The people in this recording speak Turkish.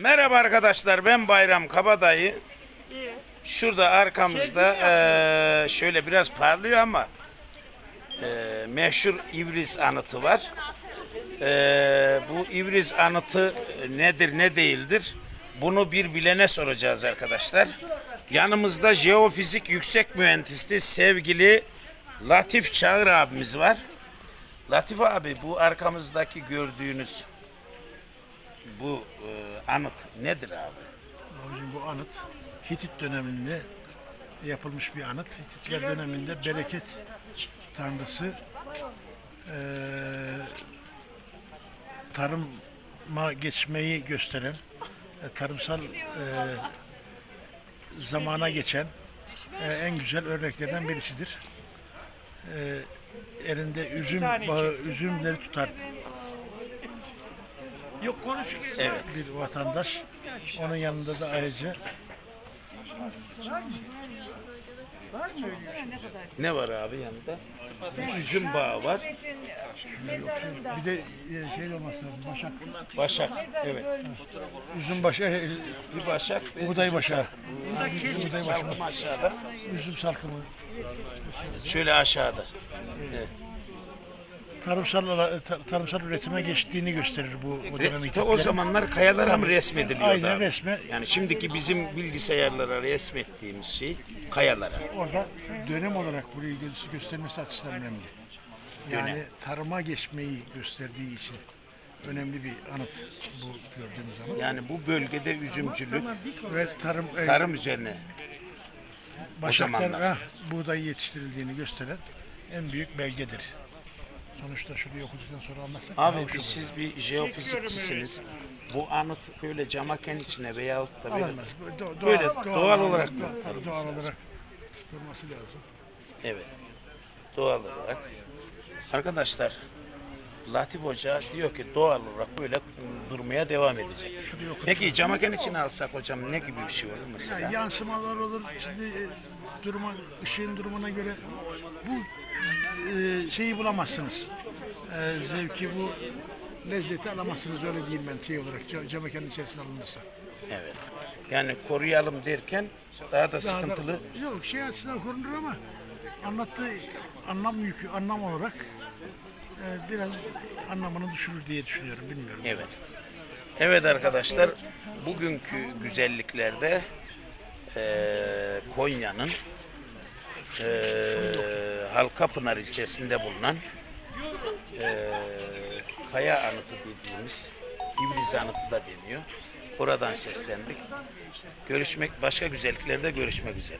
Merhaba arkadaşlar ben Bayram Kabadayı. Şurada arkamızda eee, şöyle biraz parlıyor ama eee, meşhur İbriz anıtı var. Eee, bu İbriz anıtı nedir ne değildir bunu bir bilene soracağız arkadaşlar. Yanımızda jeofizik yüksek mühendisliği sevgili Latif Çağır abimiz var. Latif abi bu arkamızdaki gördüğünüz bu e, anıt nedir abi? Abicim bu anıt Hitit döneminde yapılmış bir anıt. Hititler döneminde bereket tanrısı eee tarıma geçmeyi gösteren, e, tarımsal eee, zamana geçen e, en güzel örneklerden birisidir. Eee, elinde üzüm bağı, üzümleri tutan Yok konuşuyor. Evet. bir vatandaş. Onun yanında da ayrıca Ne var abi yanında? Üzüm bağı var. bir de e, şey olması lazım, başak. Başak. Evet. Üzüm başı, e, Bir başak. ve buğday başağı. salkımı. Buğday Salkım başağı. aşağıda. Üzüm salkımı. Şöyle aşağıda. Tarımsal tar- tarımsal üretime geçtiğini gösterir bu, bu dönem Ve o zamanlar kayalara mı resmediliyordu Aynen abi? resme. Yani şimdiki bizim bilgisayarlara resmettiğimiz şey kayalara. Orada dönem olarak burayı gö- göstermesi açısından önemli. Yani Dönem. tarıma geçmeyi gösterdiği için önemli bir anıt bu gördüğümüz anıt. Yani bu bölgede üzümcülük, Ve tarım, e, tarım üzerine. başaklar buğday yetiştirildiğini gösteren en büyük belgedir. Sonuçta şurayı okuduktan sonra anlatsak daha Abi olur. siz bir jeofizikçisiniz. Bu anıt böyle camaken içine veyahut da böyle Alamaz. Do- Böyle doğal olarak doğal, mı tabii kalması doğal lazım? olarak durması lazım. Evet. Doğal olarak. Arkadaşlar Latif Hoca diyor ki doğal olarak böyle durmaya devam edecek. Peki camaken için alsak hocam ne gibi bir şey olur Ya mesela? yansımalar olur. Şimdi e, duruma, ışığın durumuna göre bu e, şeyi bulamazsınız. E, zevki bu lezzeti alamazsınız öyle diyeyim ben şey olarak ca- cam mekanın içerisine alınırsa. Evet. Yani koruyalım derken daha da Daha da- sıkıntılı. yok şey açısından korunur ama anlattığı anlam yükü anlam olarak e, biraz anlamını düşürür diye düşünüyorum bilmiyorum. Evet. Evet arkadaşlar bugünkü güzelliklerde eee, Konya'nın eee Halkapınar ilçesinde bulunan eee, Kaya Anıtı dediğimiz İbriz Anıtı da deniyor. Oradan seslendik. Görüşmek başka güzelliklerde görüşmek üzere.